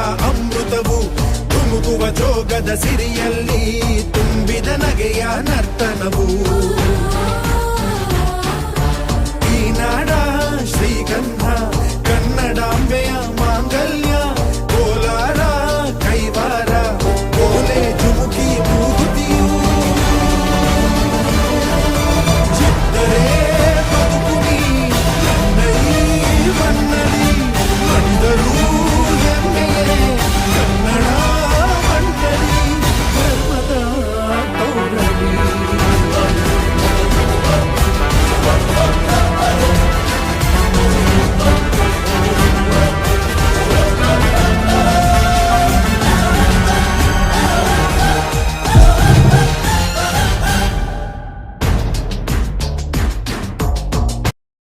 ಅಮೃತವು ತುಮುಕುವ ಜೋಗದ ಸಿರಿಯಲ್ಲಿ ತುಂಬಿದ ನಗೆಯ ನರ್ತನವು.